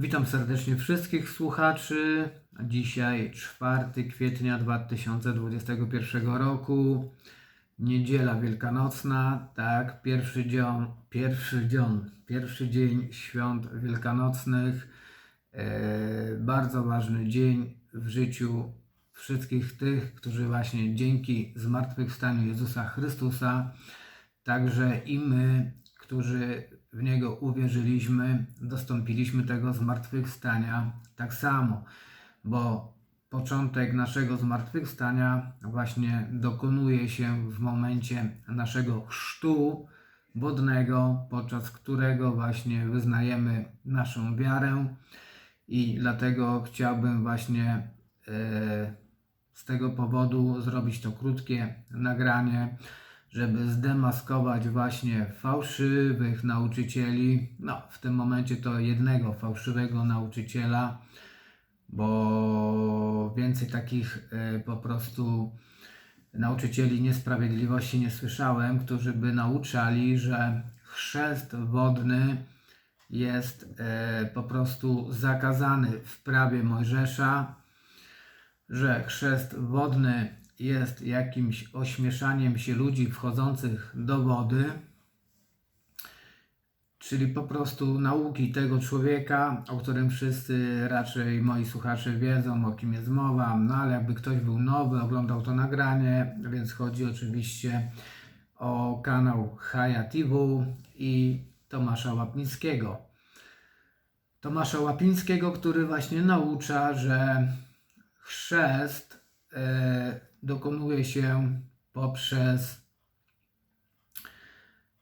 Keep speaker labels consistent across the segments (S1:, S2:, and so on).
S1: Witam serdecznie wszystkich słuchaczy. Dzisiaj 4 kwietnia 2021 roku, niedziela wielkanocna, tak, pierwszy dzień, pierwszy dzień, pierwszy dzień świąt wielkanocnych. E, bardzo ważny dzień w życiu wszystkich tych, którzy właśnie dzięki zmartwychwstaniu Jezusa Chrystusa, także i my, którzy w Niego uwierzyliśmy, dostąpiliśmy tego zmartwychwstania tak samo, bo początek naszego zmartwychwstania właśnie dokonuje się w momencie naszego chrztu wodnego, podczas którego właśnie wyznajemy naszą wiarę. I dlatego chciałbym właśnie e, z tego powodu zrobić to krótkie nagranie, żeby zdemaskować właśnie fałszywych nauczycieli. No, w tym momencie to jednego fałszywego nauczyciela, bo więcej takich e, po prostu nauczycieli niesprawiedliwości nie słyszałem, którzy by nauczali, że chrzest wodny jest e, po prostu zakazany w prawie Mojżesza, że chrzest wodny jest jakimś ośmieszaniem się ludzi wchodzących do wody, czyli po prostu nauki tego człowieka, o którym wszyscy raczej moi słuchacze wiedzą, o kim jest mowa, no ale jakby ktoś był nowy, oglądał to nagranie, więc chodzi oczywiście o kanał Haja TV i Tomasza Łapińskiego. Tomasza Łapińskiego, który właśnie naucza, że chrzest e, dokonuje się poprzez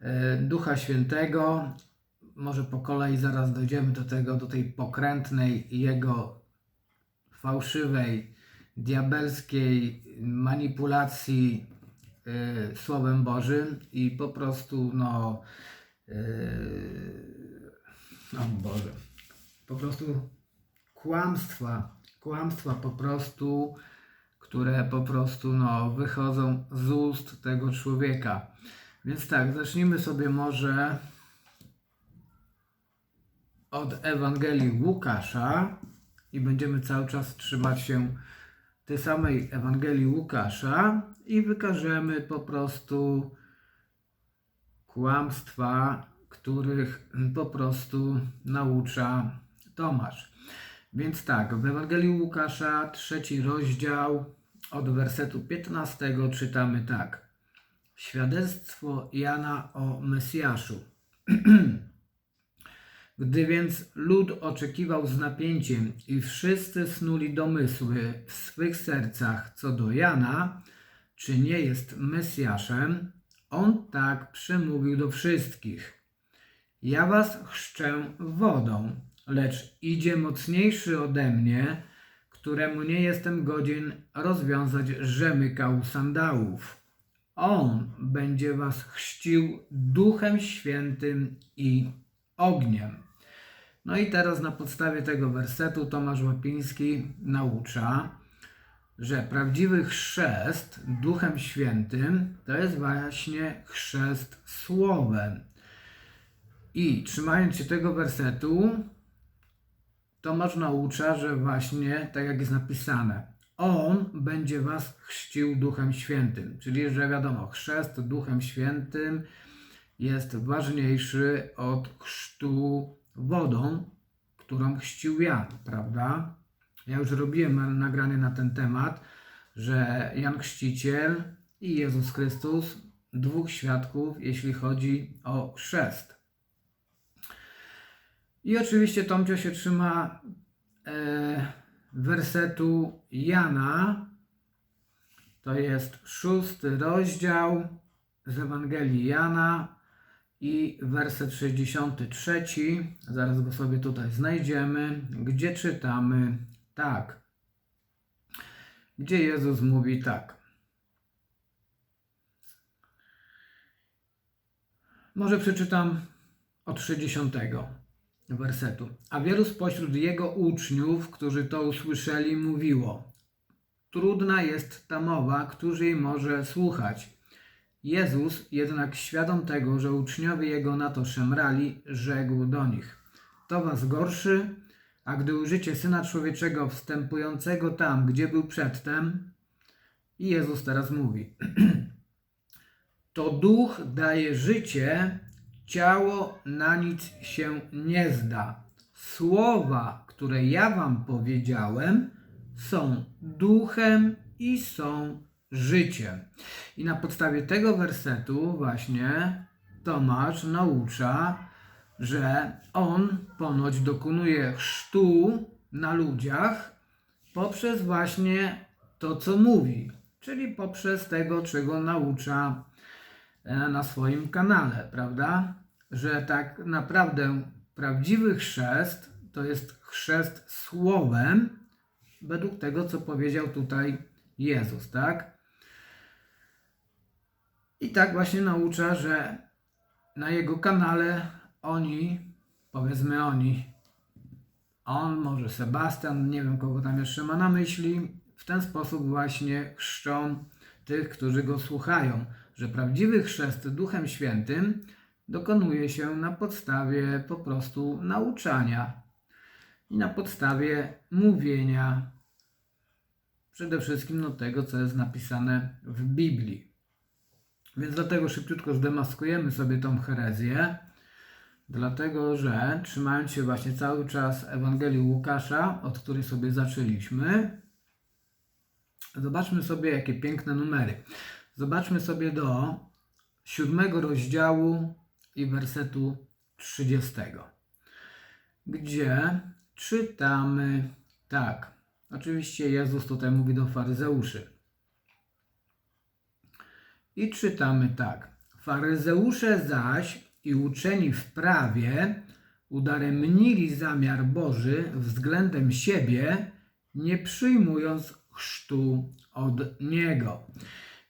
S1: e, Ducha Świętego. Może po kolei zaraz dojdziemy do tego, do tej pokrętnej jego fałszywej, diabelskiej manipulacji e, Słowem Bożym i po prostu no o Boże, po prostu kłamstwa, kłamstwa po prostu które po prostu no, wychodzą z ust tego człowieka. Więc tak, zacznijmy sobie może od Ewangelii Łukasza i będziemy cały czas trzymać się tej samej Ewangelii Łukasza i wykażemy po prostu kłamstwa, których po prostu naucza Tomasz. Więc tak, w Ewangelii Łukasza, trzeci rozdział, od wersetu 15 czytamy tak. Świadectwo Jana o Mesjaszu. Gdy więc lud oczekiwał z napięciem i wszyscy snuli domysły w swych sercach co do Jana, czy nie jest Mesjaszem, on tak przemówił do wszystkich. Ja was chrzczę wodą, lecz idzie mocniejszy ode mnie, któremu nie jestem godzien rozwiązać rzemykał sandałów. On będzie was chrzcił duchem świętym i ogniem. No i teraz na podstawie tego wersetu Tomasz Łapiński naucza, że prawdziwy chrzest duchem świętym to jest właśnie chrzest słowem. I trzymając się tego wersetu, Tomasz naucza, że właśnie tak jak jest napisane, on będzie was chrzcił Duchem Świętym. Czyli, że wiadomo, chrzest Duchem Świętym jest ważniejszy od chrztu wodą, którą chrzcił Jan, prawda? Ja już robiłem nagranie na ten temat, że Jan Chrzciciel i Jezus Chrystus, dwóch świadków, jeśli chodzi o chrzest. I oczywiście Tomcio się trzyma e, wersetu Jana. To jest szósty rozdział z Ewangelii Jana i werset 63. Zaraz go sobie tutaj znajdziemy, gdzie czytamy tak. Gdzie Jezus mówi tak. Może przeczytam od 60 wersetu. A wielu spośród jego uczniów, którzy to usłyszeli, mówiło: Trudna jest ta mowa, którzy jej może słuchać. Jezus, jednak świadom tego, że uczniowie jego na to szemrali, rzekł do nich: To was gorszy, A gdy ujrzycie Syna Człowieczego wstępującego tam, gdzie był przedtem, i Jezus teraz mówi, to duch daje życie, ciało na nic się nie zda. Słowa, które ja wam powiedziałem, są duchem i są życiem. I na podstawie tego wersetu właśnie Tomasz naucza, że on ponoć dokonuje chrztu na ludziach poprzez właśnie to, co mówi, czyli poprzez tego, czego naucza e, na swoim kanale, prawda? Że tak naprawdę prawdziwy chrzest to jest chrzest słowem, według tego, co powiedział tutaj Jezus, tak? I tak właśnie naucza, że na jego kanale oni, powiedzmy oni, on, może Sebastian, nie wiem kogo tam jeszcze ma na myśli, w ten sposób właśnie chrzczą tych, którzy go słuchają, że prawdziwy chrzest Duchem Świętym dokonuje się na podstawie po prostu nauczania i na podstawie mówienia przede wszystkim no, tego, co jest napisane w Biblii. Więc dlatego szybciutko zdemaskujemy sobie tą herezję, dlatego że trzymając się właśnie cały czas Ewangelii Łukasza, od której sobie zaczęliśmy, zobaczmy sobie jakie piękne numery. Zobaczmy sobie do siódmego rozdziału i wersetu 30, gdzie czytamy tak. Oczywiście Jezus tutaj mówi do faryzeuszy. I czytamy tak. Faryzeusze zaś i uczeni w prawie udaremnili zamiar Boży względem siebie, nie przyjmując chrztu od Niego.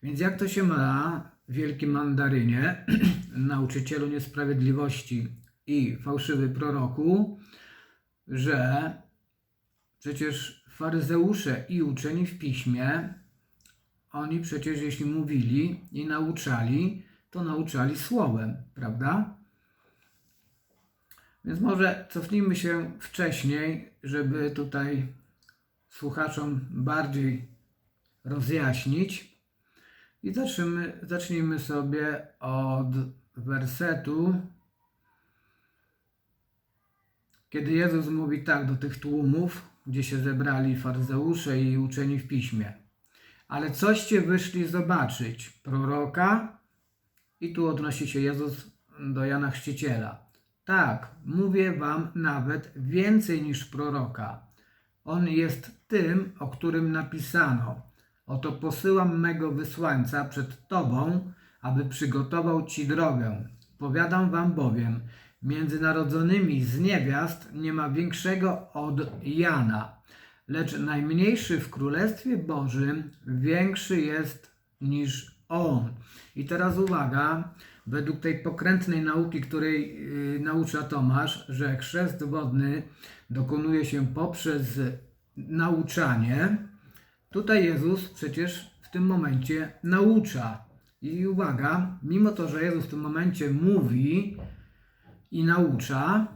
S1: Więc jak to się ma, wielki mandarynie, nauczycielu niesprawiedliwości i fałszywy proroku, że przecież faryzeusze i uczeni w piśmie, oni przecież jeśli mówili i nauczali, to nauczali słowem, prawda? Więc może cofnijmy się wcześniej, żeby tutaj słuchaczom bardziej rozjaśnić. I zacznijmy, sobie od wersetu, kiedy Jezus mówi tak do tych tłumów, gdzie się zebrali faryzeusze i uczeni w piśmie. Ale coście wyszli zobaczyć? Proroka? I tu odnosi się Jezus do Jana Chrzciciela. Tak, mówię wam nawet więcej niż proroka. On jest tym, o którym napisano. Oto posyłam mego wysłańca przed tobą, aby przygotował ci drogę. Powiadam wam bowiem, między narodzonymi z niewiast nie ma większego od Jana, lecz najmniejszy w Królestwie Bożym większy jest niż on. I teraz uwaga, według tej pokrętnej nauki, której yy, naucza Tomasz, że chrzest wodny dokonuje się poprzez nauczanie, tutaj Jezus przecież w tym momencie naucza. I uwaga, mimo to, że Jezus w tym momencie mówi i naucza,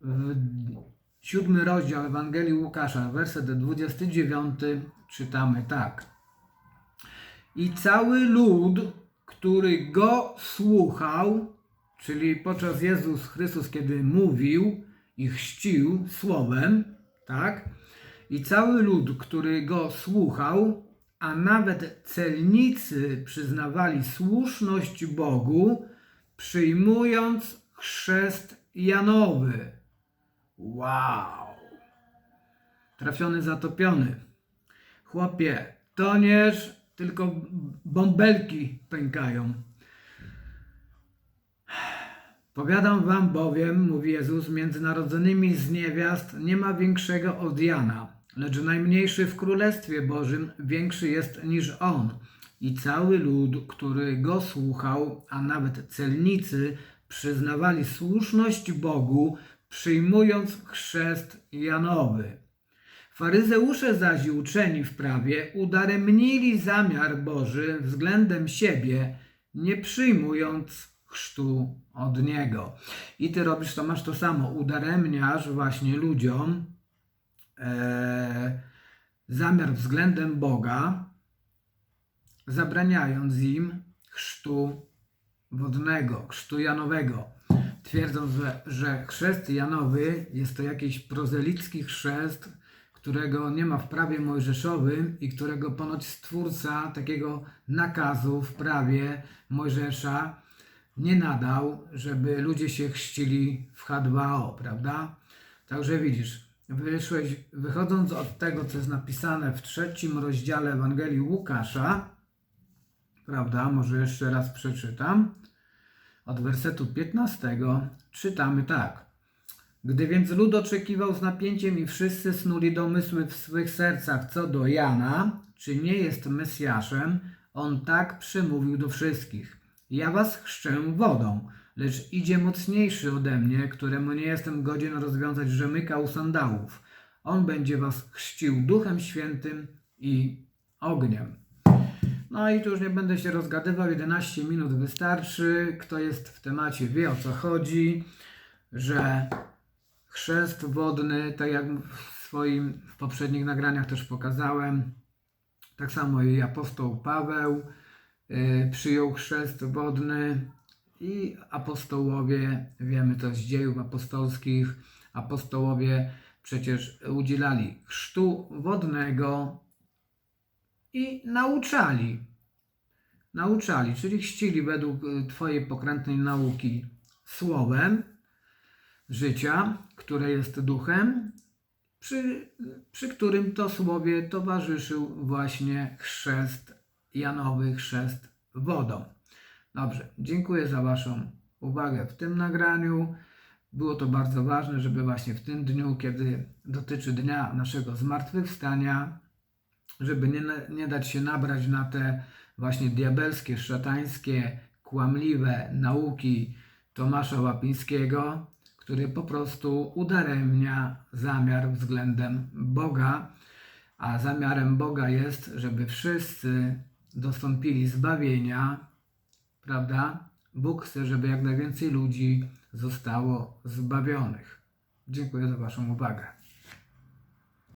S1: w siódmy rozdział Ewangelii Łukasza, werset 29, czytamy tak. I cały lud, który go słuchał, czyli podczas Jezus Chrystus, kiedy mówił i chrzcił słowem, tak? I cały lud, który go słuchał, a nawet celnicy przyznawali słuszność Bogu, przyjmując chrzest Janowy. Wow! Trafiony, zatopiony. Chłopie, toniesz, tylko bąbelki pękają. Powiadam wam bowiem, mówi Jezus, między narodzonymi z niewiast nie ma większego od Jana, lecz najmniejszy w Królestwie Bożym większy jest niż on. I cały lud, który go słuchał, a nawet celnicy, przyznawali słuszność Bogu, przyjmując chrzest Janowy. Faryzeusze zaś uczeni w prawie udaremnili zamiar Boży względem siebie, nie przyjmując chrztu od Niego. I Ty robisz, to masz to samo, udaremniasz właśnie ludziom e, zamiar względem Boga, zabraniając im chrztu wodnego, chrztu janowego. Twierdząc, że, że chrzest janowy jest to jakiś prozelicki chrzest, którego nie ma w prawie mojżeszowym i którego ponoć stwórca takiego nakazu w prawie Mojżesza nie nadał, żeby ludzie się chrzcili w H2O, prawda? Także widzisz, wyszłeś, wychodząc od tego, co jest napisane w trzecim rozdziale Ewangelii Łukasza, prawda? Może jeszcze raz przeczytam. Od wersetu 15 czytamy tak. Gdy więc lud oczekiwał z napięciem i wszyscy snuli domysły w swych sercach co do Jana, czy nie jest Mesjaszem, on tak przemówił do wszystkich. Ja was chrzczę wodą, lecz idzie mocniejszy ode mnie, któremu nie jestem godzien rozwiązać rzemyka u sandałów. On będzie was chrzcił duchem świętym i ogniem. No i tu już nie będę się rozgadywał, 11 minut wystarczy. Kto jest w temacie wie o co chodzi, że chrzest wodny, tak jak w swoim w poprzednich nagraniach też pokazałem, tak samo i apostoł Paweł y, przyjął chrzest wodny i apostołowie, wiemy to z dziejów apostolskich, apostołowie przecież udzielali chrztu wodnego i nauczali. Nauczali, czyli chrzcili według y, Twojej pokrętnej nauki słowem życia, które jest duchem, przy, przy którym to słowie towarzyszył właśnie chrzest Janowy, chrzest wodą. Dobrze, dziękuję za Waszą uwagę w tym nagraniu. Było to bardzo ważne, żeby właśnie w tym dniu, kiedy dotyczy dnia naszego zmartwychwstania, żeby nie, nie dać się nabrać na te właśnie diabelskie, szatańskie, kłamliwe nauki Tomasza Łapińskiego, który po prostu udaremnia zamiar względem Boga, a zamiarem Boga jest, żeby wszyscy dostąpili zbawienia, prawda? Bóg chce, żeby jak najwięcej ludzi zostało zbawionych. Dziękuję za Waszą uwagę.